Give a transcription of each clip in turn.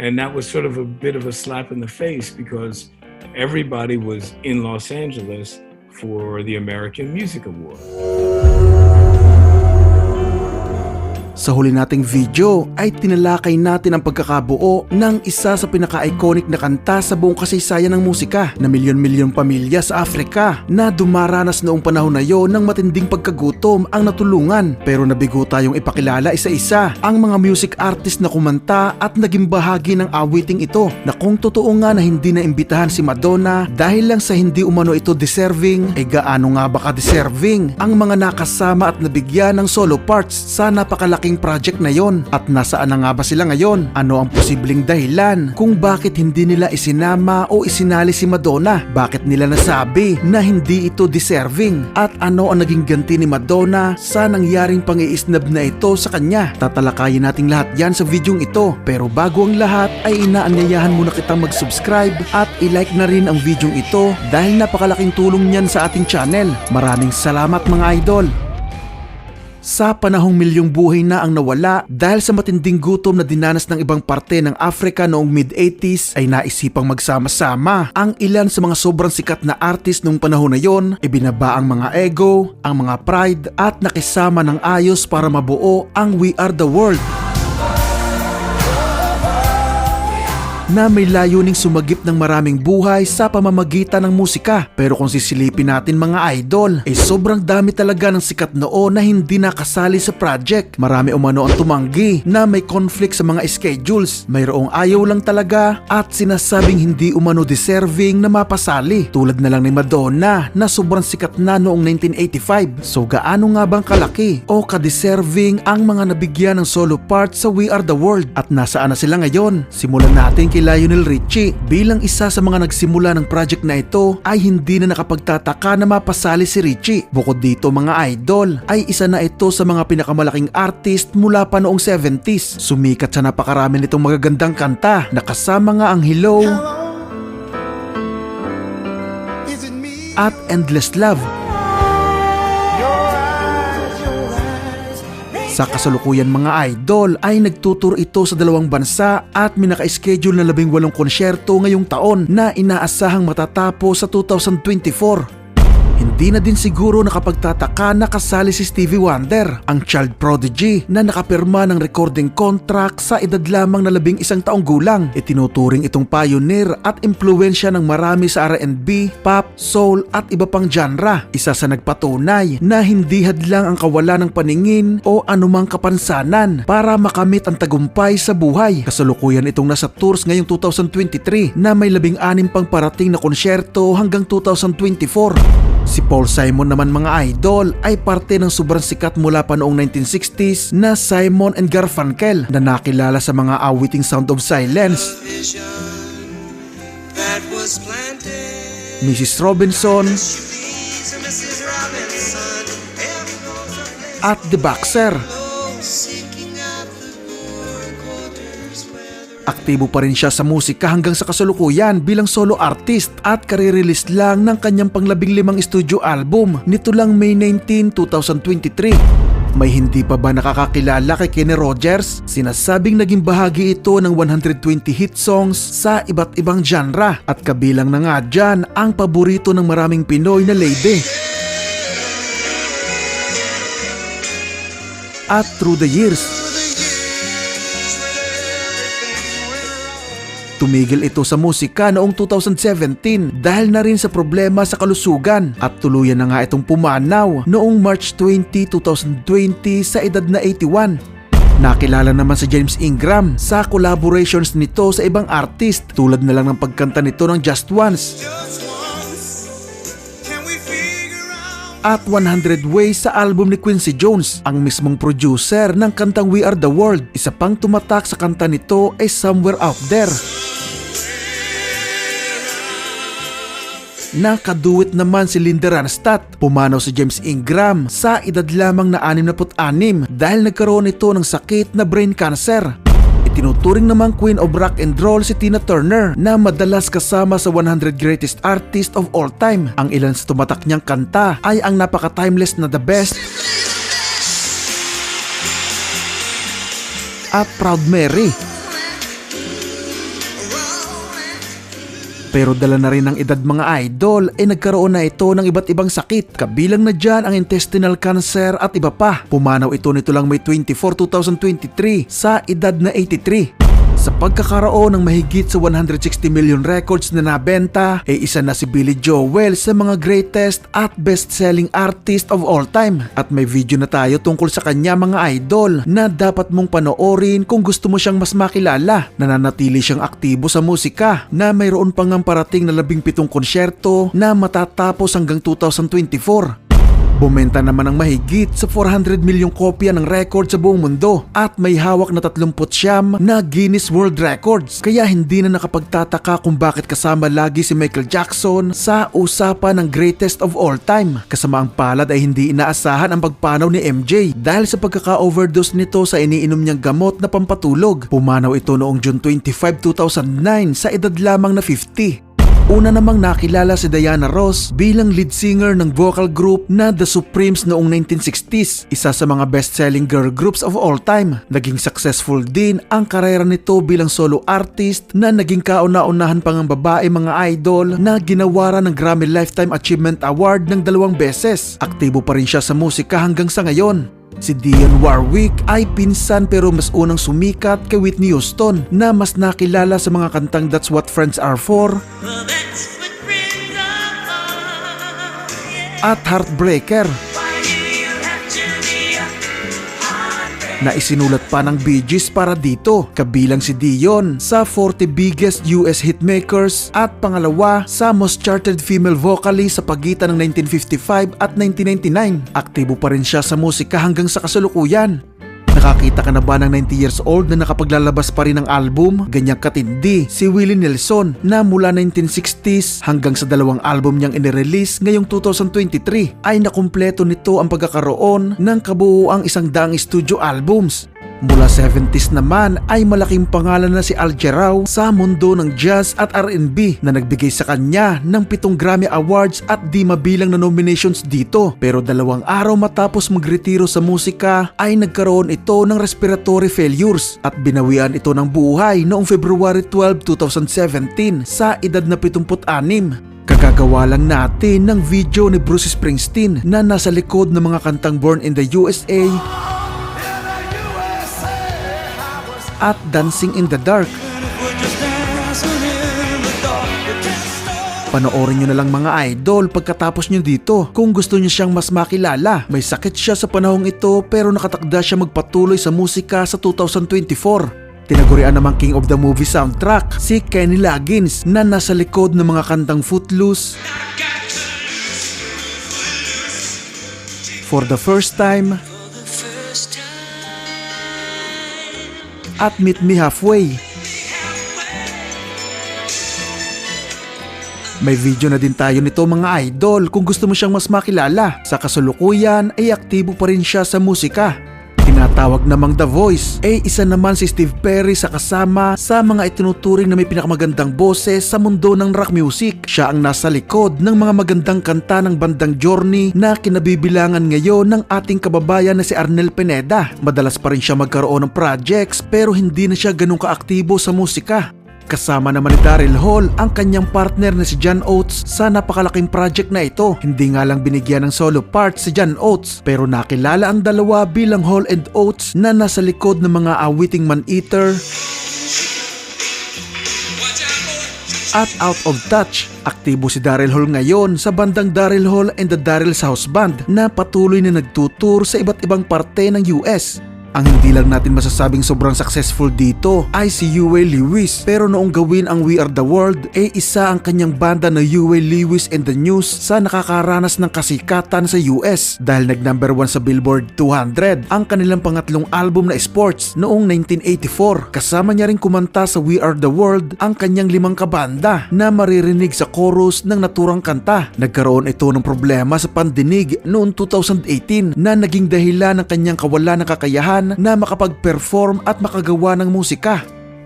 And that was sort of a bit of a slap in the face because everybody was in Los Angeles for the American Music Award. Sa huli nating video ay tinalakay natin ang pagkakabuo ng isa sa pinaka-iconic na kanta sa buong kasaysayan ng musika na milyon-milyon pamilya sa Afrika na dumaranas noong panahon na yon ng matinding pagkagutom ang natulungan. Pero nabigo tayong ipakilala isa-isa ang mga music artist na kumanta at naging bahagi ng awiting ito na kung totoo nga na hindi na imbitahan si Madonna dahil lang sa hindi umano ito deserving ay gaano nga ba ka-deserving ang mga nakasama at nabigyan ng solo parts sa napakalaking project na yon at nasaan na nga ba sila ngayon? Ano ang posibleng dahilan kung bakit hindi nila isinama o isinali si Madonna? Bakit nila nasabi na hindi ito deserving? At ano ang naging ganti ni Madonna sa nangyaring pangiisnab na ito sa kanya? Tatalakayin nating lahat yan sa videong ito. Pero bago ang lahat ay inaanyayahan muna kitang mag-subscribe at i-like na rin ang videong ito dahil napakalaking tulong niyan sa ating channel. Maraming salamat mga idol! Sa panahong milyong buhay na ang nawala dahil sa matinding gutom na dinanas ng ibang parte ng Africa noong mid-80s ay naisipang magsama-sama ang ilan sa mga sobrang sikat na artist noong panahon na yon, ibinaba ang mga ego, ang mga pride at nakisama ng ayos para mabuo ang We Are The World. Na may layuning sumagip ng maraming buhay sa pamamagitan ng musika. Pero kung sisilipin natin mga idol, ay sobrang dami talaga ng sikat noon na hindi nakasali sa project. Marami umano ang tumanggi na may conflict sa mga schedules. Mayroong ayaw lang talaga at sinasabing hindi umano deserving na mapasali. Tulad na lang ni Madonna na sobrang sikat na noong 1985. So gaano nga bang kalaki o ka-deserving ang mga nabigyan ng solo part sa We Are The World? At nasaan na sila ngayon? Simulan natin kay Lionel Richie. Bilang isa sa mga nagsimula ng project na ito ay hindi na nakapagtataka na mapasali si Richie. Bukod dito mga idol ay isa na ito sa mga pinakamalaking artist mula pa noong 70s. Sumikat sa napakarami nitong magagandang kanta na kasama nga ang Hello me? at Endless Love. Sa kasalukuyan mga idol ay nagtuturo ito sa dalawang bansa at minaka-schedule na labing walong konsyerto ngayong taon na inaasahang matatapos sa 2024. Hindi na din siguro nakapagtataka na kasali si Stevie Wonder, ang child prodigy na nakapirma ng recording contract sa edad lamang na labing isang taong gulang. Itinuturing itong pioneer at impluensya ng marami sa R&B, pop, soul at iba pang genre. Isa sa nagpatunay na hindi hadlang ang kawalan ng paningin o anumang kapansanan para makamit ang tagumpay sa buhay. Kasalukuyan itong nasa tours ngayong 2023 na may labing anim pang parating na konsyerto hanggang 2024. Si Paul Simon naman mga idol ay parte ng sobrang sikat mula pa noong 1960s na Simon and Garfunkel na nakilala sa mga awiting Sound of Silence. Mrs. Robinson at The Boxer. Aktibo pa rin siya sa musika hanggang sa kasalukuyan bilang solo artist at karirelease lang ng kanyang panglabing limang studio album nito lang May 19, 2023. May hindi pa ba nakakakilala kay Kenny Rogers? Sinasabing naging bahagi ito ng 120 hit songs sa iba't ibang genre at kabilang na nga dyan ang paborito ng maraming Pinoy na lady. At through the years, Tumigil ito sa musika noong 2017 dahil na rin sa problema sa kalusugan at tuluyan na nga itong pumanaw noong March 20, 2020 sa edad na 81. Nakilala naman si James Ingram sa collaborations nito sa ibang artist tulad na lang ng pagkanta nito ng Just Once just once. At 100 Ways sa album ni Quincy Jones, ang mismong producer ng kantang We Are The World. Isa pang tumatak sa kanta nito ay Somewhere Out There. Nakaduwit naman si Linda Ronstadt. Pumanaw si James Ingram sa edad lamang na 66 dahil nagkaroon ito ng sakit na brain cancer. Itinuturing namang Queen of Rock and Roll si Tina Turner na madalas kasama sa 100 Greatest Artists of All Time. Ang ilan sa tumatak niyang kanta ay ang napaka-timeless na The Best at Proud Mary. Pero dala na rin ng edad mga idol ay nagkaroon na ito ng iba't ibang sakit. Kabilang na dyan ang intestinal cancer at iba pa. Pumanaw ito nito lang May 24, 2023 sa edad na 83. Sa pagkakaroon ng mahigit sa 160 million records na nabenta, ay isa na si Billy Joel sa mga greatest at best-selling artist of all time. At may video na tayo tungkol sa kanya mga idol na dapat mong panoorin kung gusto mo siyang mas makilala. Nananatili siyang aktibo sa musika na mayroon pang ang parating na labing pitong konsyerto na matatapos hanggang 2024. Bumenta naman ng mahigit sa 400 milyong kopya ng record sa buong mundo at may hawak na 30 siyam na Guinness World Records. Kaya hindi na nakapagtataka kung bakit kasama lagi si Michael Jackson sa usapan ng greatest of all time. Kasama ang palad ay hindi inaasahan ang pagpanaw ni MJ dahil sa pagkaka-overdose nito sa iniinom niyang gamot na pampatulog. Pumanaw ito noong June 25, 2009 sa edad lamang na 50. Una namang nakilala si Diana Ross bilang lead singer ng vocal group na The Supremes noong 1960s, isa sa mga best-selling girl groups of all time. Naging successful din ang karera nito bilang solo artist na naging kauna-unahan pang ang babae mga idol na ginawara ng Grammy Lifetime Achievement Award ng dalawang beses. Aktibo pa rin siya sa musika hanggang sa ngayon. Si Dionne Warwick ay pinsan pero mas unang sumikat kay Whitney Houston na mas nakilala sa mga kantang That's What Friends Are For. Well, at Heartbreaker na isinulat pa ng Bee Gees para dito kabilang si Dion sa 40 biggest US hitmakers at pangalawa sa most charted female vocalist sa pagitan ng 1955 at 1999. Aktibo pa rin siya sa musika hanggang sa kasalukuyan. Nakakita ka na ba ng 90 years old na nakapaglalabas pa rin ng album? Ganyang katindi si Willie Nelson na mula 1960s hanggang sa dalawang album niyang inirelease ngayong 2023 ay nakumpleto nito ang pagkakaroon ng kabuuang isang daang studio albums. Mula 70s naman ay malaking pangalan na si Al Jarreau sa mundo ng jazz at R&B na nagbigay sa kanya ng pitong Grammy Awards at di mabilang na nominations dito. Pero dalawang araw matapos magretiro sa musika ay nagkaroon ito ng respiratory failures at binawian ito ng buhay noong February 12, 2017 sa edad na 76. Kakagawa lang natin ng video ni Bruce Springsteen na nasa likod ng mga kantang Born in the USA at Dancing in the Dark. Panoorin nyo na lang mga idol pagkatapos nyo dito kung gusto nyo siyang mas makilala. May sakit siya sa panahong ito pero nakatakda siya magpatuloy sa musika sa 2024. Tinagurian namang King of the Movie soundtrack si Kenny Loggins na nasa likod ng mga kantang Footloose, For the First Time, at Meet Me Halfway. May video na din tayo nito mga idol kung gusto mo siyang mas makilala. Sa kasalukuyan ay aktibo pa rin siya sa musika. Tinatawag namang The Voice ay isa naman si Steve Perry sa kasama sa mga itinuturing na may pinakamagandang boses sa mundo ng rock music. Siya ang nasa likod ng mga magandang kanta ng bandang Journey na kinabibilangan ngayon ng ating kababayan na si Arnel Pineda. Madalas pa rin siya magkaroon ng projects pero hindi na siya ganun kaaktibo sa musika. Kasama naman ni Daryl Hall ang kanyang partner na si John Oates sa napakalaking project na ito. Hindi nga lang binigyan ng solo part si John Oates pero nakilala ang dalawa bilang Hall and Oates na nasa likod ng mga awiting man-eater at Out of Touch. Aktibo si Daryl Hall ngayon sa bandang Daryl Hall and the Daryl's House Band na patuloy na nagtutur sa iba't ibang parte ng US. Ang hindi lang natin masasabing sobrang successful dito ay si Huey Lewis. Pero noong gawin ang We Are The World eh isa ang kanyang banda na Huey Lewis and the News sa nakakaranas ng kasikatan sa US dahil nag number 1 sa Billboard 200 ang kanilang pangatlong album na Sports noong 1984 kasama niya rin kumanta sa We Are The World ang kanyang limang kabanda na maririnig sa chorus ng naturang kanta. Nagkaroon ito ng problema sa pandinig noong 2018 na naging dahilan ng kanyang kawalan ng kakayahan na makapag-perform at makagawa ng musika.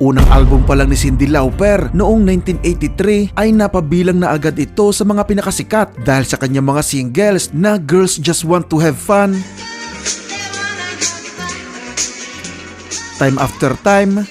Unang album pa lang ni Cyndi Lauper noong 1983 ay napabilang na agad ito sa mga pinakasikat dahil sa kanyang mga singles na Girls Just Want to Have Fun, Time After Time,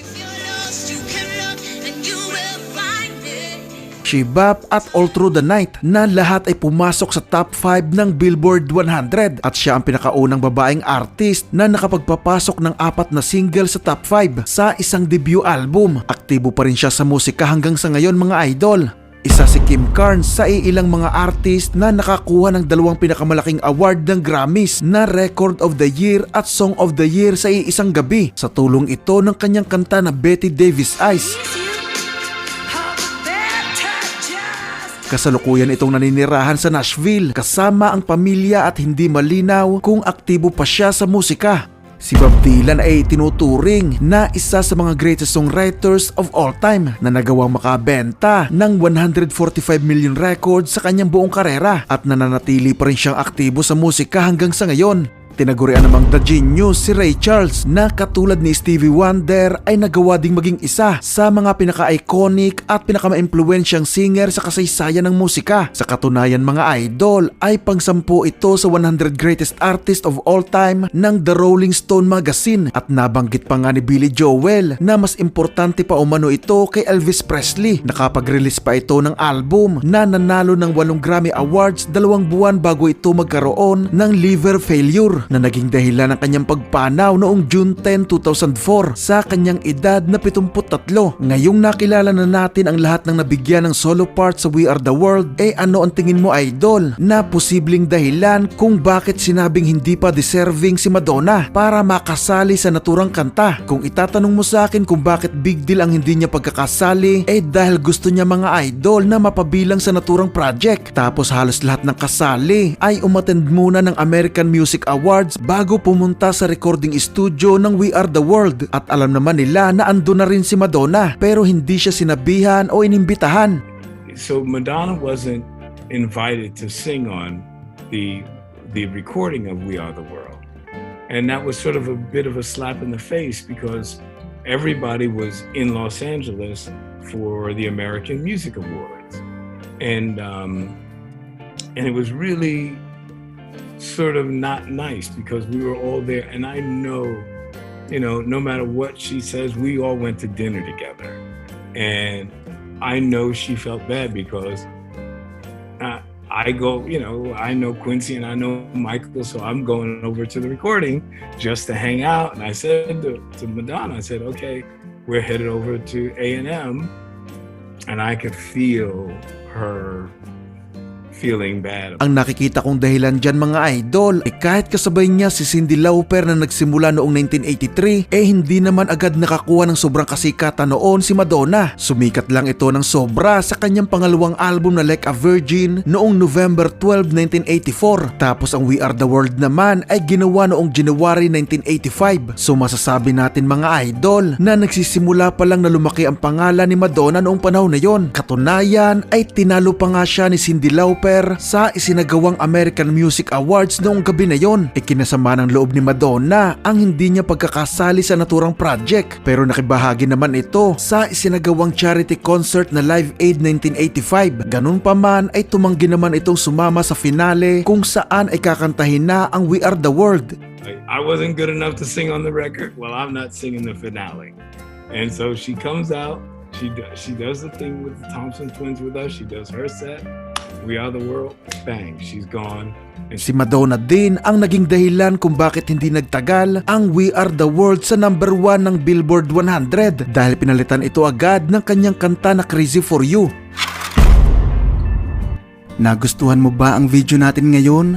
Bop at All Through the Night na lahat ay pumasok sa top 5 ng Billboard 100 at siya ang pinakaunang babaeng artist na nakapagpapasok ng apat na single sa top 5 sa isang debut album. Aktibo pa rin siya sa musika hanggang sa ngayon mga idol. Isa si Kim Carnes sa iilang mga artist na nakakuha ng dalawang pinakamalaking award ng Grammys na Record of the Year at Song of the Year sa iisang gabi sa tulong ito ng kanyang kanta na Betty Davis Eyes. Kasalukuyan itong naninirahan sa Nashville kasama ang pamilya at hindi malinaw kung aktibo pa siya sa musika. Si Bob Dylan ay tinuturing na isa sa mga greatest songwriters of all time na nagawang makabenta ng 145 million records sa kanyang buong karera at nananatili pa rin siyang aktibo sa musika hanggang sa ngayon. Tinagurian namang The Genius si Ray Charles na katulad ni Stevie Wonder ay nagawa ding maging isa sa mga pinaka-iconic at pinaka-maimpluwensyang singer sa kasaysayan ng musika. Sa katunayan mga idol ay pangsampu ito sa 100 Greatest Artists of All Time ng The Rolling Stone Magazine at nabanggit pa nga ni Billy Joel na mas importante pa umano ito kay Elvis Presley. Nakapag-release pa ito ng album na nanalo ng 8 Grammy Awards dalawang buwan bago ito magkaroon ng liver failure na naging dahilan ng kanyang pagpanaw noong June 10, 2004 sa kanyang edad na 73. Ngayong nakilala na natin ang lahat ng nabigyan ng solo part sa We Are The World, eh ano ang tingin mo idol na posibleng dahilan kung bakit sinabing hindi pa deserving si Madonna para makasali sa naturang kanta? Kung itatanong mo sa akin kung bakit big deal ang hindi niya pagkakasali, eh dahil gusto niya mga idol na mapabilang sa naturang project. Tapos halos lahat ng kasali ay umattend muna ng American Music Bago pumunta sa recording studio ng We Are The World at alam naman nila na ando na rin si Madonna pero hindi siya sinabihan o inimbitahan. So Madonna wasn't invited to sing on the the recording of We Are the World. And that was sort of a bit of a slap in the face because everybody was in Los Angeles for the American Music Awards. And um, and it was really sort of not nice because we were all there. And I know you know no matter what she says we all went to dinner together. And I know she felt bad because uh, I go you know I know Quincy and I know Michael so I'm going over to the recording just to hang out. And I said to, to Madonna I said okay we're headed over to A&M and I could feel her feeling bad Ang nakikita kong dahilan dyan mga idol ay kahit kasabay niya si Cindy Lauper na nagsimula noong 1983 eh hindi naman agad nakakuha ng sobrang kasikatan noon si Madonna. Sumikat lang ito ng sobra sa kanyang pangalawang album na Like a Virgin noong November 12, 1984. Tapos ang We Are The World naman ay ginawa noong January 1985. So masasabi natin mga idol na nagsisimula pa lang na lumaki ang pangalan ni Madonna noong panahon na yon. Katunayan ay tinalo pa nga siya ni Cindy Lauper sa isinagawang American Music Awards noong gabi na yon. Ikinasama ng loob ni Madonna ang hindi niya pagkakasali sa naturang project pero nakibahagi naman ito sa isinagawang charity concert na Live Aid 1985. Ganun pa man ay tumanggi naman itong sumama sa finale kung saan ay kakantahin na ang We Are The World. I wasn't good enough to sing on the record. Well, I'm not singing the finale. And so she comes out. She does, she does the thing with the Thompson twins with us. She does her set. We are the world. Bang, she's gone. And Si Madonna din ang naging dahilan kung bakit hindi nagtagal ang We Are The World sa number 1 ng Billboard 100 dahil pinalitan ito agad ng kanyang kanta na Crazy For You. Nagustuhan mo ba ang video natin ngayon?